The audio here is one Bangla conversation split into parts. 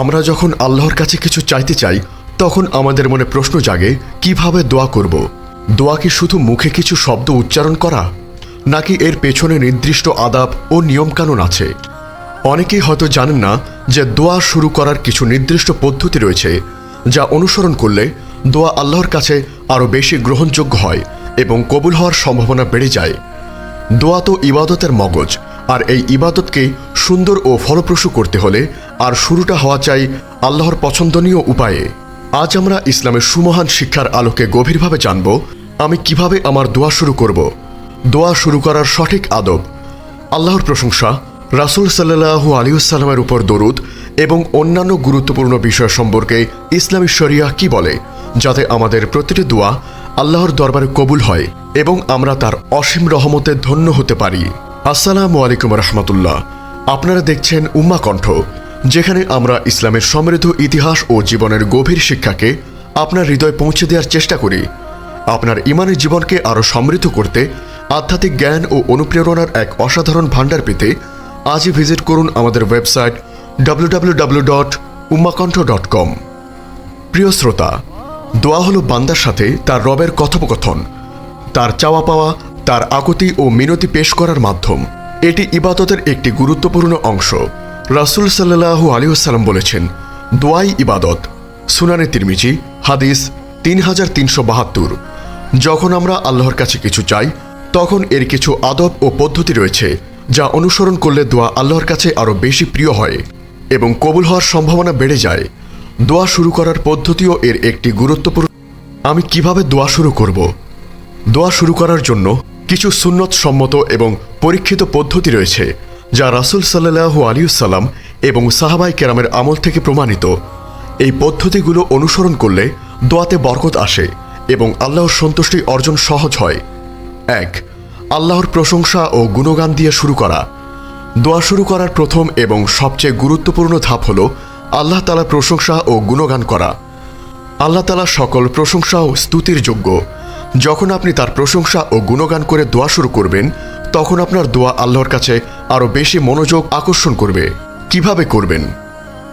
আমরা যখন আল্লাহর কাছে কিছু চাইতে চাই, তখন আমাদের মনে প্রশ্ন জাগে, কীভাবে দোয়া করব? দোয়া কি শুধু মুখে কিছু শব্দ উচ্চারণ করা? নাকি এর পেছনে নির্দিষ্ট আদাব ও নিয়মকানুন আছে? অনেকেই হয়তো জানেন না যে দোয়া শুরু করার কিছু নির্দিষ্ট পদ্ধতি রয়েছে, যা অনুসরণ করলে দোয়া আল্লাহর কাছে আরও বেশি গ্রহণযোগ্য হয় এবং কবুল হওয়ার সম্ভাবনা বেড়ে যায়। দোয়া তো ইবাদতের মগজ, আর এই ইবাদতকে সুন্দর ও ফলপ্রসূ করতে হলে আর শুরুটা হওয়া চাই আল্লাহর পছন্দনীয় উপায়ে। আজ আমরা ইসলামের সুমহান শিক্ষার আলোকে গভীরভাবে জানব, আমি কীভাবে আমার দোয়া শুরু করব। দোয়া শুরু করার সঠিক আদব, আল্লাহর প্রশংসা, রাসুল সাল্লাহু আলিউসাল্লামের উপর দরুদ এবং অন্যান্য গুরুত্বপূর্ণ বিষয় সম্পর্কে ইসলামী শরিয়া কি বলে, যাতে আমাদের প্রতিটি দোয়া আল্লাহর দরবারে কবুল হয় এবং আমরা তার অসীম রহমতে ধন্য হতে পারি। আসসালামু আলাইকুম রহমতুল্লাহ। আপনারা দেখছেন উম্মা কণ্ঠ যেখানে আমরা ইসলামের সমৃদ্ধ ইতিহাস ও জীবনের গভীর শিক্ষাকে আপনার হৃদয়ে পৌঁছে দেওয়ার চেষ্টা করি। আপনার ইমানের জীবনকে আরও সমৃদ্ধ করতে আধ্যাত্মিক জ্ঞান ও অনুপ্রেরণার এক অসাধারণ ভাণ্ডার পেতে আজই ভিজিট করুন আমাদের website W W W dot dot com প্রিয় শ্রোতা, দোয়া হলো বান্দার সাথে তার রবের কথোপকথন, তার চাওয়া পাওয়া, তার আকুতি ও মিনতি পেশ করার মাধ্যম। এটি ইবাদতের একটি গুরুত্বপূর্ণ অংশ। রাসুল সাল্লাহু আলিউসাল্লাম বলেছেন, দোয়াই ইবাদত। সুনানে তিরমিজি, হাদিস তিন হাজার তিনশো বাহাত্তর। যখন আমরা আল্লাহর কাছে কিছু চাই, তখন এর কিছু আদব ও পদ্ধতি রয়েছে, যা অনুসরণ করলে দোয়া আল্লাহর কাছে আরও বেশি প্রিয় হয় এবং কবুল হওয়ার সম্ভাবনা বেড়ে যায়। দোয়া শুরু করার পদ্ধতিও এর একটি গুরুত্বপূর্ণ আমি কীভাবে দোয়া শুরু করব? দোয়া শুরু করার জন্য কিছু সুন্নত সম্মত এবং পরীক্ষিত পদ্ধতি রয়েছে যা রাসুল সাল্লাহু আলিউসাল্লাম এবং সাহাবাই কেরামের আমল থেকে প্রমাণিত। এই পদ্ধতিগুলো অনুসরণ করলে দোয়াতে বরকত আসে এবং আল্লাহর সন্তুষ্টি অর্জন সহজ হয়। এক, আল্লাহর প্রশংসা ও গুণগান দিয়ে শুরু করা। দোয়া শুরু করার প্রথম এবং সবচেয়ে গুরুত্বপূর্ণ ধাপ হল আল্লাহ তালা প্রশংসা ও গুণগান করা। আল্লাহ তালা সকল প্রশংসা ও স্তুতির যোগ্য। যখন আপনি তার প্রশংসা ও গুণগান করে দোয়া শুরু করবেন, তখন আপনার দোয়া আল্লাহর কাছে আরও বেশি মনোযোগ আকর্ষণ করবে। কীভাবে করবেন?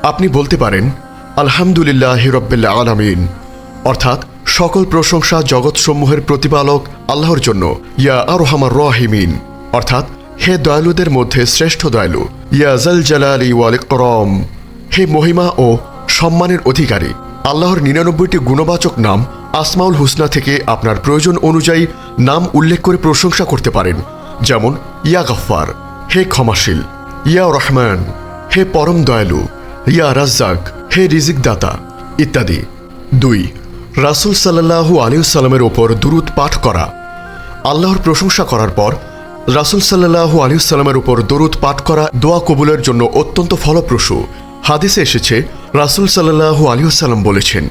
আপনি বলতে পারেন, আলহামদুলিল্লাহ হিরব্বিল্লা আলামিন। অর্থাৎ, সকল প্রশংসা জগৎসমূহের প্রতিপালক আল্লাহর জন্য, ইয়া আরহামার রহিমিন। অর্থাৎ, হে দয়ালুদের মধ্যে শ্রেষ্ঠ দয়ালু। ইয়া জাল জালালি ওয়াল করম হে মহিমা ও সম্মানের অধিকারী। আল্লাহর নিরানব্বইটি গুণবাচক নাম আসমাউল হুসনা থেকে আপনার প্রয়োজন অনুযায়ী নাম উল্লেখ করে প্রশংসা করতে পারেন। যেমন, ইয়া গফ্ফার, হে ক্ষমাশীল, ইয়া রহমান, হে পরম দয়ালু, ইয়া রাজ্জাক, হে রিজিক দাতা ইত্যাদি। দুই, রাসুল সাল্লাহু আলিউসাল্লামের ওপর দুরুদ পাঠ করা। আল্লাহর প্রশংসা করার পর, রাসুল সাল্লাহু আলিউসাল্লামের উপর দরুদ পাঠ করা দোয়া কবুলের জন্য অত্যন্ত ফলপ্রসূ। হাদিসে এসেছে রাসুল সাল্লাহু আলিউসাল্লাম বলেছেন,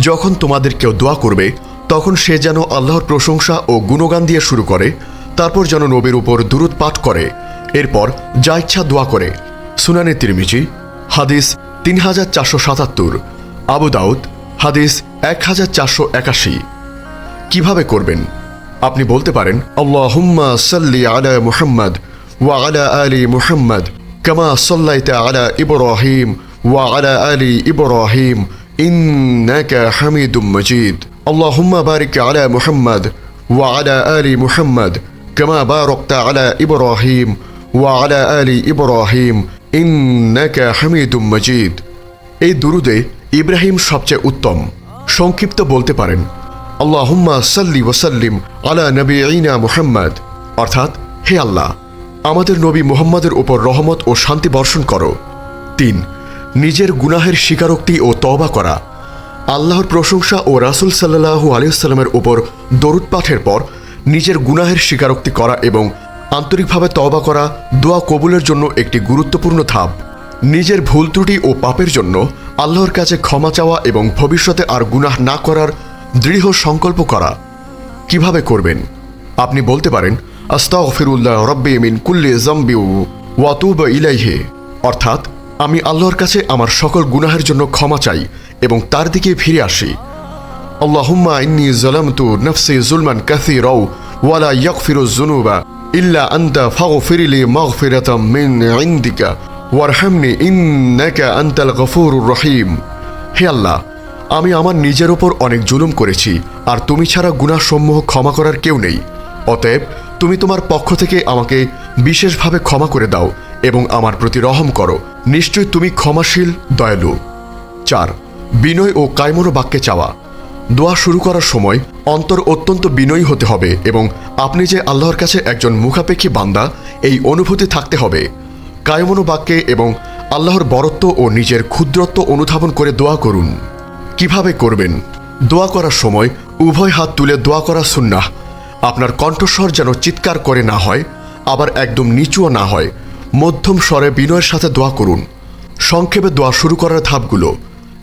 যখন তোমাদের কেউ দোয়া করবে, তখন সে যেন আল্লাহর প্রশংসা ও গুণগান দিয়ে শুরু করে, তারপর যেন নবীর উপর দুরুদ পাঠ করে, এরপর যা ইচ্ছা দোয়া করে। সুনানে তিরমিজি, হাদিস তিন হাজার চারশো সাতাত্তর, আবু দাউদ, হাদিস এক হাজার চারশো একাশি। কীভাবে করবেন? আপনি বলতে পারেন, আল্লাহুম্মা সাল্লি আলা মুহাম্মদ ওয়া আলা আলী মুহাম্মদ কামা সাল্লাইতা আলা ইব্রাহিম ইব্রাহিম ইন্নাকা হামিদুম মজিদ আল্লাহুম্মা বারিক আলা মুহাম্মদ ওয়া আলা আলি মুহাম্মদ কামা বারাকতা আলা ইব্রাহিম ওয়া আলা আলি ইব্রাহিম ইন্নাকা হামিদুম মজিদ এই দুরুদে ইব্রাহিম সবচেয়ে উত্তম। সংক্ষিপ্ত বলতে পারেন, আল্লাহুম্মা সাল্লি ওয়াসাল্লিম আলা নবী ইনা মুহাম্মদ। অর্থাৎ, হে আল্লাহ, আমাদের নবী মুহাম্মদের উপর রহমত ও শান্তি বর্ষণ করো। তিন নিজের গুনাহের স্বীকারোক্তি ও তওবা করা। আল্লাহর প্রশংসা ও রাসুল সাল্লাহু আলিয়াল্লামের উপর দরুদ পাঠের পর নিজের গুনাহের স্বীকারোক্তি করা এবং আন্তরিকভাবে তওবা করা দোয়া কবুলের জন্য একটি গুরুত্বপূর্ণ ধাপ। নিজের ভুল ত্রুটি ও পাপের জন্য আল্লাহর কাছে ক্ষমা চাওয়া এবং ভবিষ্যতে আর গুনাহ না করার দৃঢ় সংকল্প করা। কীভাবে করবেন? আপনি বলতে পারেন, আস্তাগফিরুল্লাহ রব্বি মিন কুল্লি জাম্বি ওয়াতুব ইলাইহে। অর্থাৎ আমি আল্লাহর কাছে আমার সকল গুনাহের জন্য ক্ষমা চাই এবং তার দিকে ফিরে আসি। আল্লাহুম্মা ইন্নি জালামতু নফসি জুলমান কাসীরাও ওয়ালা ইয়াগফিরু যুনুবা ইল্লা আনতা ফাগফিরলি মাগফিরাতাম মিন ইনদিকা ওয়ারহামনি ইন্নাকা আনতাল গফুরুর রহিম। হে আল্লাহ, আমি আমার নিজের ওপর অনেক জুলুম করেছি, আর তুমি ছাড়া গুণাসমূহ ক্ষমা করার কেউ নেই। অতএব তুমি তোমার পক্ষ থেকে আমাকে বিশেষভাবে ক্ষমা করে দাও এবং আমার প্রতি রহম করো। নিশ্চয়ই তুমি ক্ষমাশীল, দয়ালু। চার, বিনয় ও কায়মনো বাক্যে চাওয়া। দোয়া শুরু করার সময় অন্তর অত্যন্ত বিনয়ী হতে হবে এবং আপনি যে আল্লাহর কাছে একজন মুখাপেক্ষী বান্দা, এই অনুভূতি থাকতে হবে। কায়মনো বাক্যে এবং আল্লাহর বরত্ব ও নিজের ক্ষুদ্রত্ব অনুধাবন করে দোয়া করুন। কীভাবে করবেন? দোয়া করার সময় উভয় হাত তুলে দোয়া করা সুন্নাহ। আপনার কণ্ঠস্বর যেন চিৎকার করে না হয়, আবার একদম নিচুও না হয়। মধ্যম স্বরে বিনয়ের সাথে দোয়া করুন। সংক্ষেপে দোয়া শুরু করার ধাপগুলো।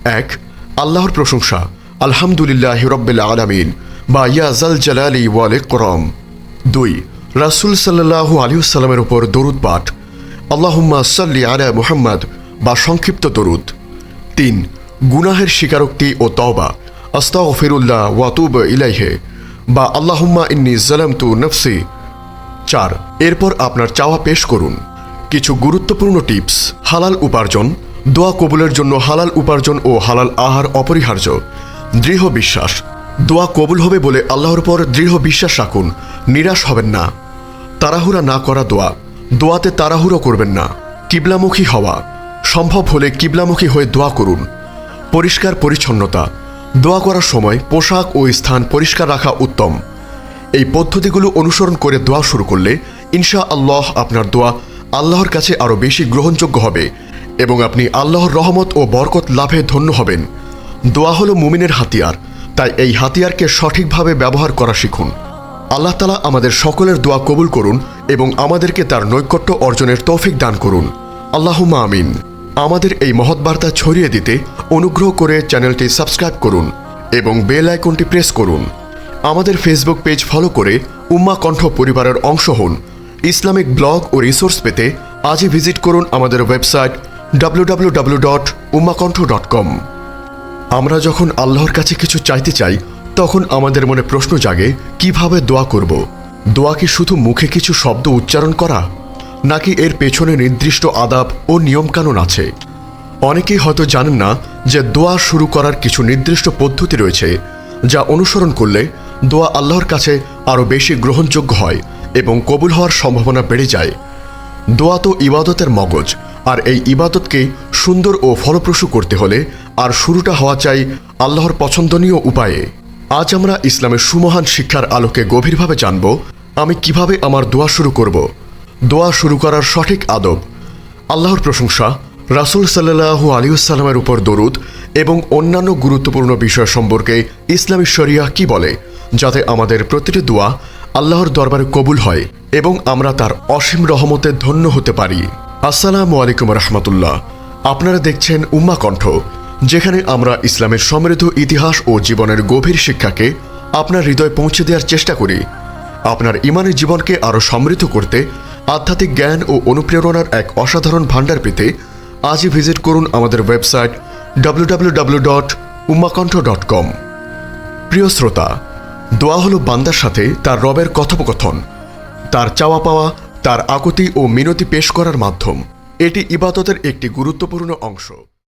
এক, আল্লাহর প্রশংসা। আলহামদুলিল্লাহ রব্বিল আলামিন। বা ইয়াজাল জালালি ওয়ালে করম দুই, রাসুল সাল্লাহু আলিউসাল্লামের উপর দরুদ পাঠ। আল্লাহুম্মা সাল্লি আলা মুহাম্মদ বা সংক্ষিপ্ত দরুদ। তিন, গুনাহের স্বীকারোক্তি ও তওবা। আস্তাগফিরুল্লাহ ওয়াতুব ইলাইহে। বা আল্লাহুম্মা ইন্নি জালামতু নফসি। চার, এরপর আপনার চাওয়া পেশ করুন। কিছু গুরুত্বপূর্ণ টিপস। হালাল উপার্জন, দোয়া কবুলের জন্য হালাল উপার্জন ও হালাল আহার অপরিহার্য। দৃঢ় বিশ্বাস, দোয়া কবুল হবে বলে আল্লাহর পর দৃঢ় বিশ্বাস রাখুন, নিরাশ হবেন না। তাড়াহুড়া না করা দোয়া, দোয়াতে তাড়াহুড়ো করবেন না। কিবলামুখী হওয়া, সম্ভব হলে কিবলামুখী হয়ে দোয়া করুন। পরিষ্কার পরিচ্ছন্নতা, দোয়া করার সময় পোশাক ও স্থান পরিষ্কার রাখা উত্তম। এই পদ্ধতিগুলো অনুসরণ করে দোয়া শুরু করলে ইনশা আল্লাহ আপনার দোয়া আল্লাহর কাছে আরও বেশি গ্রহণযোগ্য হবে এবং আপনি আল্লাহর রহমত ও বরকত লাভে ধন্য হবেন। দোয়া হলো মুমিনের হাতিয়ার, তাই এই হাতিয়ারকে সঠিকভাবে ব্যবহার করা শিখুন। আল্লাহ তালা আমাদের সকলের দোয়া কবুল করুন এবং আমাদেরকে তার নৈকট্য অর্জনের তৌফিক দান করুন। আল্লাহুমা আমিন। আমাদের এই মহৎ বার্তা ছড়িয়ে দিতে অনুগ্রহ করে চ্যানেলটি সাবস্ক্রাইব করুন এবং বেল আইকনটি প্রেস করুন। আমাদের ফেসবুক পেজ ফলো করে উম্মা কণ্ঠ পরিবারের অংশ হন। ইসলামিক ব্লগ ও রিসোর্স পেতে আজই ভিজিট করুন আমাদের website W dot dot com আমরা যখন আল্লাহর কাছে কিছু চাইতে চাই, তখন আমাদের মনে প্রশ্ন জাগে, কীভাবে দোয়া করব? দোয়া কি শুধু মুখে কিছু শব্দ উচ্চারণ করা? নাকি এর পেছনে নির্দিষ্ট আদাব ও নিয়মকানুন আছে? অনেকেই হয়তো জানেন না যে দোয়া শুরু করার কিছু নির্দিষ্ট পদ্ধতি রয়েছে, যা অনুসরণ করলে দোয়া আল্লাহর কাছে আরও বেশি গ্রহণযোগ্য হয়। এবং কবুল হওয়ার সম্ভাবনা বেড়ে যায়। দোয়া তো ইবাদতের মগজ, আর এই ইবাদতকে সুন্দর ও ফলপ্রসূ করতে হলে আর শুরুটা হওয়া চাই আল্লাহর পছন্দনীয় উপায়ে। আজ আমরা ইসলামের সুমহান শিক্ষার আলোকে গভীরভাবে জানব, আমি কীভাবে আমার দোয়া শুরু করব। দোয়া শুরু করার সঠিক আদব, আল্লাহর প্রশংসা, রাসুল সাল্লাহু আলিউসাল্লামের উপর দরুদ এবং অন্যান্য গুরুত্বপূর্ণ বিষয় সম্পর্কে ইসলামী শরিয়া কি বলে, যাতে আমাদের প্রতিটি দোয়া আল্লাহর দরবারে কবুল হয় এবং আমরা তার অসীম রহমতে ধন্য হতে পারি। আসসালামু আলাইকুম রহমতুল্লাহ। আপনারা দেখছেন উম্মা কণ্ঠ, যেখানে আমরা ইসলামের সমৃদ্ধ ইতিহাস ও জীবনের গভীর শিক্ষাকে আপনার হৃদয়ে পৌঁছে দেওয়ার চেষ্টা করি। আপনার ইমানের জীবনকে আরও সমৃদ্ধ করতে আধ্যাত্মিক জ্ঞান ও অনুপ্রেরণার এক অসাধারণ ভাণ্ডার পেতে আজই ভিজিট করুন আমাদের ওয়েবসাইট কম প্রিয় শ্রোতা দোয়া হলো বান্দার সাথে তার রবের কথোপকথন, তার চাওয়া পাওয়া, তার আকুতি ও মিনতি পেশ করার মাধ্যম। এটি ইবাদতের একটি গুরুত্বপূর্ণ অংশ।